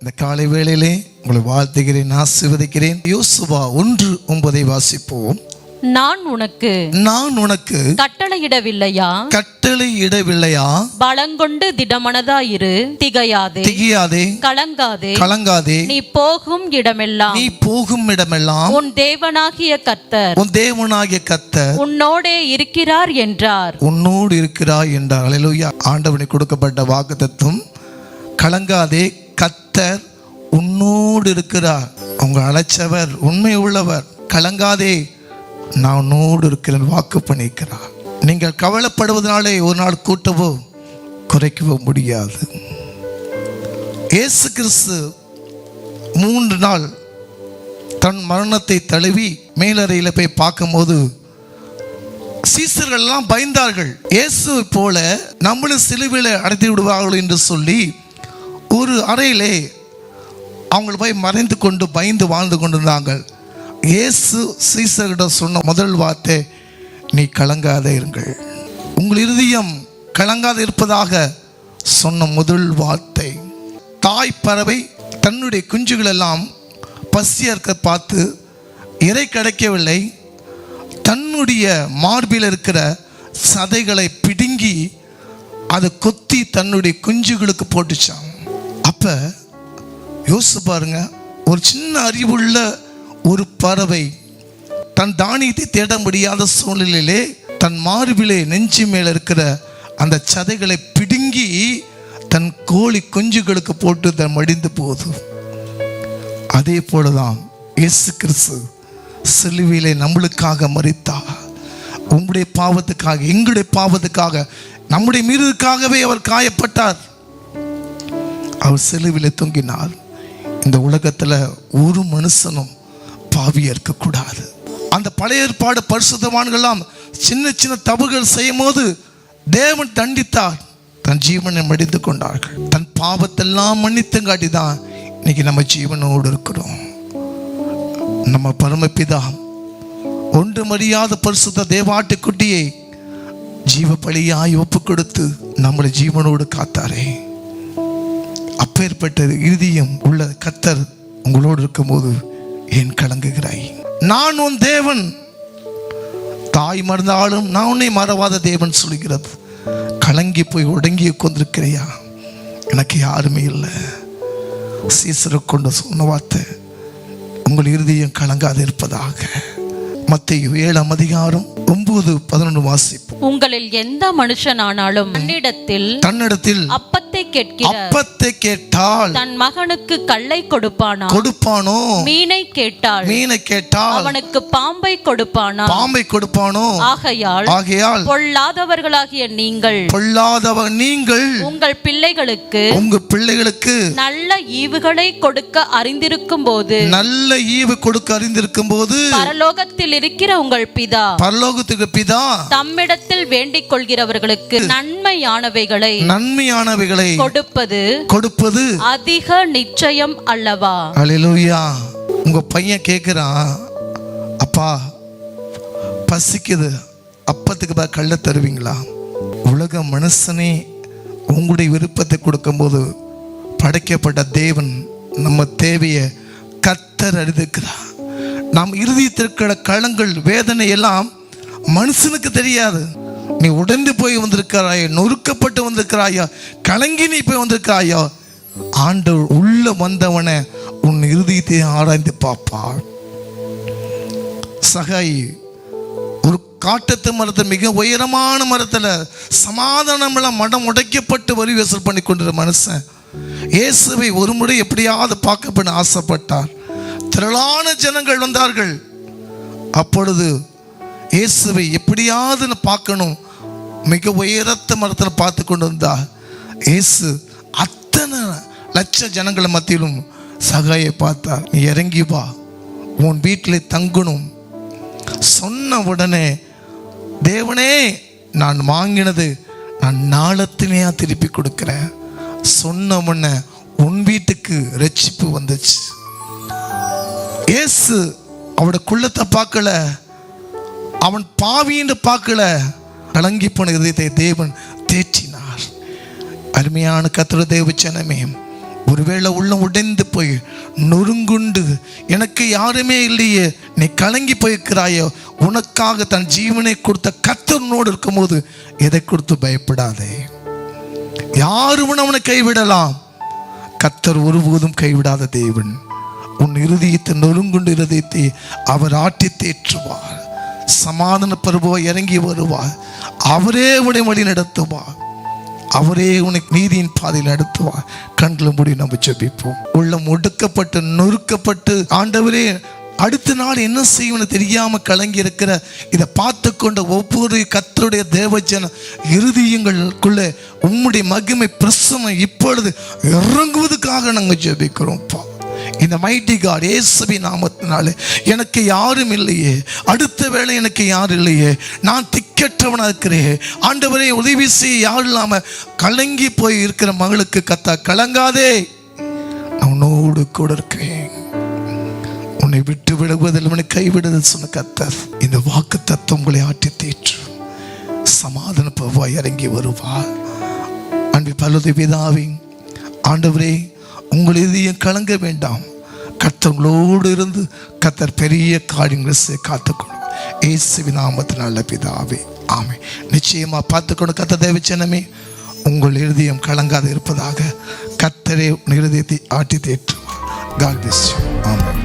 இந்த காலை வேளையிலே உங்களை வாழ்த்துகிறேன் ஆசீர்வதிக்கிறேன். யோசுவா ஒன்று ஒன்பதை வாசிப்போம். நான் உனக்கு நான் உனக்கு கட்டளையிடவில்லையா? கட்டளை இடவில்லையா பலங்கொண்டு திடமனதாயிரு. திகையாதே. திகியாதே. கலங்காதே. கலங்காதே. நீ போகும் இடமெல்லாம். நீ போகும் இடமெல்லாம் உன் தேவனாகிய கர்த்தர் உன் தேவனாகிய கத்தர் உன்னோடே இருக்கிறார் என்றார். உன்னோடு இருக்கிறாய் என்றார். அல்லேலூயா ஆண்டவனுக்கு கொடுக்கப்பட்ட வாக்குத்தத்தம். கலங்காதே. கத்தர் உன்னோடு இருக்கிறார். உங்க அழைச்சவர் உண்மை உள்ளவர். கலங்காதே நான் உன்னோடு இருக்கிறேன் வாக்கு பண்ணிக்கிறார் நீங்கள் கவலைப்படுவதனாலே ஒரு நாள் கூட்டவோ குறைக்கவோ முடியாது. இயேசு கிறிஸ்து மூன்று நாள் தன் மரணத்தை தழுவி மேலறையில் போய் பார்க்கும்போது சீசர்கள்லாம் பயந்தார்கள். இயேசு போல நம்மளும் சிலுவையில் அடைத்து விடுவார்கள் என்று சொல்லி ஒரு அறையிலே அவங்களை போய் மறைந்து கொண்டு பயந்து வாழ்ந்து கொண்டிருந்தாங்க. இயேசு சீசர்கிட்ட சொன்ன முதல் வார்த்தை நீ கலங்காத இருங்கள். உங்கள் இருதயம் கலங்காத இருப்பதாக சொன்ன முதல் வார்த்தை. தாய் பறவை தன்னுடைய குஞ்சுகளெல்லாம் பசியாக இருக்க பார்த்து இறை கிடைக்கவில்லை. தன்னுடைய மார்பில் இருக்கிற சதைகளை பிடுங்கி அதை கொத்தி தன்னுடைய குஞ்சுகளுக்கு போட்டுச்சான் அப்போ யோசிச்சு பாருங்க ஒரு சின்ன அறிவுள்ள ஒரு பறவை தன் தானியத்தை தேட முடியாத சூழ்நிலையிலே தன் மார்பிலே நெஞ்சு மேல இருக்கிற அந்த சதைகளை பிடுங்கி தன் கோழி குஞ்சுகளுக்கு போட்டு தன் மடிந்து போகுது. அதே போலதான் இயேசு கிறிஸ்து சிலுவையிலே நம்மளுக்காக மறித்தா உங்களுடைய பாவத்துக்காக எங்களுடைய பாவத்துக்காக நம்முடைய மீறதுக்காகவே அவர் காயப்பட்டார். அவர் சிலுவிலே தொங்கினார். இந்த உலகத்துல ஒரு மனுஷனும் பாவியா இருக்கக்கூடாது. அந்த பழைய ஏற்பாடு பரிசுத்தவான்கள்லாம் சின்ன சின்ன தவறுகள் செய்யும் போது தேவன் தண்டித்தார். தன் ஜீவனை மடிந்து கொண்டார்கள். தன் பாவத்தெல்லாம் மன்னித்தங்காட்டி தான் இன்னைக்கு நம்ம ஜீவனோடு இருக்கிறோம். நம்ம பரமபிதா ஒன்று மரியாத பரிசுத்த தேவாட்டுக்குட்டியை ஜீவ பலியாய் ஒப்பு கொடுத்து நம்மளை ஜீவனோடு காத்தாரே. அப்பேற்பட்ட இறுதியம் உள்ள கத்தர் உங்களோடு இருக்கும்போது ஏன் கலங்குகிறாய்? நான் உன் தேவன். தாய் மறந்தாலும் நான் உன்னை மறவாத தேவன் சொல்கிறது கலங்கி போய் ஒடுங்கி கொண்டிருக்கிறையா எனக்கு யாருமே இல்லை. சீசரை கொண்டு சொன்ன வார்த்தை உங்கள் இருதயம் கலங்காது இருப்பதாக. மத்திய ஏழாம் அதிகாரம் ஒன்பது பதினொன்று வாசிப்பு உங்களில் எந்த மனுஷனானாலும் தன்னிடத்தில் தன்னிடத்தில் அப்பத்தை கேட்கிற அப்பத்தை கேட்டால் தன் மகனுக்கு கல்லை கொடுப்பானா? கொடுப்பானோ? மீனை கேட்டால் மீனை கேட்டால் அவனுக்கு பாம்பை கொடுப்பானா? பாம்பை கொடுப்பானோ? ஆகையால் ஆகையால் பொல்லாதவர்களாகிய நீங்கள் பொல்லாதவன் நீங்கள் உங்கள் பிள்ளைகளுக்கு உங்க பிள்ளைகளுக்கு நல்ல ஈவுகளை கொடுக்க அறிந்திருக்கும் போது நல்ல ஈவு கொடுக்க அறிந்திருக்கும் போது பரலோகத்தில் இருக்கிற உங்கள் பிதா பரலோகத்துக்கு பிதா தம்மிடத்தில் வேண்டிக் கொள்கிறவர்களுக்கு நன்மையானவைகளை நன்மையானவைகளை கொடுப்பது கொடுப்பது அதிக நிச்சயம் அல்லவா? அலிலூயா உங்க பையன் கேட்குறான் அப்பா பசிக்குது. அப்பத்துக்கு பா கள்ள தருவீங்களா? உலக மனுஷனே உங்களுடைய விருப்பத்தை கொடுக்கும்போது படைக்கப்பட்ட தேவன் நம்ம தேவையை கத்தர் அறிந்திருக்கிறார். நாம் இறுதியத்திற்கிற களங்கள் வேதனை எல்லாம் மனுஷனுக்கு தெரியாது. நீ உடந்து போய் வந்திருக்கிறாயா நொறுக்கப்பட்டு வந்திருக்கிறாயா கலங்கி நீ போய் வந்திருக்கிறாயா ஆண்டவர் உள்ள வந்தவனை உன் இறுதியத்தை ஆராய்ந்து பார்ப்பாள் சகை ஒரு காட்டத்து மரத்தில் மிக உயரமான மரத்தில் சமாதானமெல்லாம் மடம் உடைக்கப்பட்டு வரி வசூல் பண்ணி கொண்டிருந்த மனுஷன் இயேசுவை ஒரு முறை எப்படியாவது பார்க்கப்பட ஆசைப்பட்டார். திரளான ஜனங்கள் வந்தார்கள். அப்பொழுது இயேசுவை எப்படியாவது பார்க்கணும் மிக உயரத்த மரத்தில் பார்த்து கொண்டு வந்தா இயேசு அத்தனை லட்ச ஜனங்களை மத்தியிலும் சகாயை பார்த்தா நீ இறங்கி வா உன் வீட்டில் தங்கணும். சொன்ன உடனே தேவனே நான் வாங்கினது நான் நாளத்திலேயா திருப்பி கொடுக்குறேன். சொன்ன உடனே உன் வீட்டுக்கு ரட்சிப்பு வந்துச்சு. இயேசு அவட குள்ளத்தை பார்க்கல அவன் பாவின்னு பார்க்கல கலங்கி போன இதயத்தை தேவன் தேற்றினார். அருமையான கத்திர தேவச்சனமே ஜனமே ஒருவேளை உள்ளம் உடைந்து போய் நொறுங்குண்டு எனக்கு யாருமே இல்லையே நீ கலங்கி போயிருக்கிறாயோ உனக்காக தன் ஜீவனை கொடுத்த கத்தனோடு இருக்கும்போது எதை கொடுத்து பயப்படாதே? யாரும் அவனை கைவிடலாம்? கத்தர் ஒருபோதும் கைவிடாத தேவன் உன் இருதயத்தை நொறுங்குண்டு இருதயத்தை அவர் ஆட்டி தேற்றுவார். சமாதான பருவ இறங்கி வருவார் அவரே உடைய வழி நடத்துவார் அவரே உனக்கு நீதியின் பாதையில் நடத்துவார் கண்களை மூடி நம்ம ஜெபிப்போம். உள்ளம் ஒடுக்கப்பட்டு நொறுக்கப்பட்டு ஆண்டவரே அடுத்த நாள் என்ன செய்யும்னு தெரியாம கலங்கி இருக்கிற இதை பார்த்து கொண்ட ஒவ்வொரு கத்தருடைய தேவஜன இறுதியங்களுக்குள்ளே உம்முடைய மகிமை பிரசனம் இப்பொழுது இறங்குவதற்காக நாங்கள் ஜெபிக்கிறோம்ப்பா இந்த மைட்டி காட் ஏசுபி நாமத்தினாலே. எனக்கு யாரும் இல்லையே. அடுத்த வேளை எனக்கு யாரும் இல்லையே? நான் திக்கற்றவனாக இருக்கிறேன். ஆண்டவரே உதவி செய்ய யாரும் இல்லாமல் கலங்கி போய் இருக்கிற மகளுக்கு கத்தா கலங்காதே. நான் உன்னோடு கூட இருக்கிறேன். உன்னை விட்டு விடுவதில் உன்னை கைவிடுதல் சொன்ன கத்தர். இந்த வாக்கு தத்துவம் உங்களை ஆட்டி தேற்று. சமாதான பவா இறங்கி வருவார். அன்பு பலது ஆண்டவரே உங்கள் இதயம் கலங்க வேண்டாம். கர்த்தங்களோடு இருந்து கத்தர் பெரிய காரியங்களை காத்துக்கணும் ஏசுவி நாமத்தில் நல்ல பிதாவே. ஆமை நிச்சயமாக பார்த்துக்கணும் கத்த தேவச்சனமே உங்கள் இருதயம் கலங்காது இருப்பதாக கத்தரே இருதயத்தை ஆட்டி தேற்றுவார். காட் பிஸ் ஆமாம்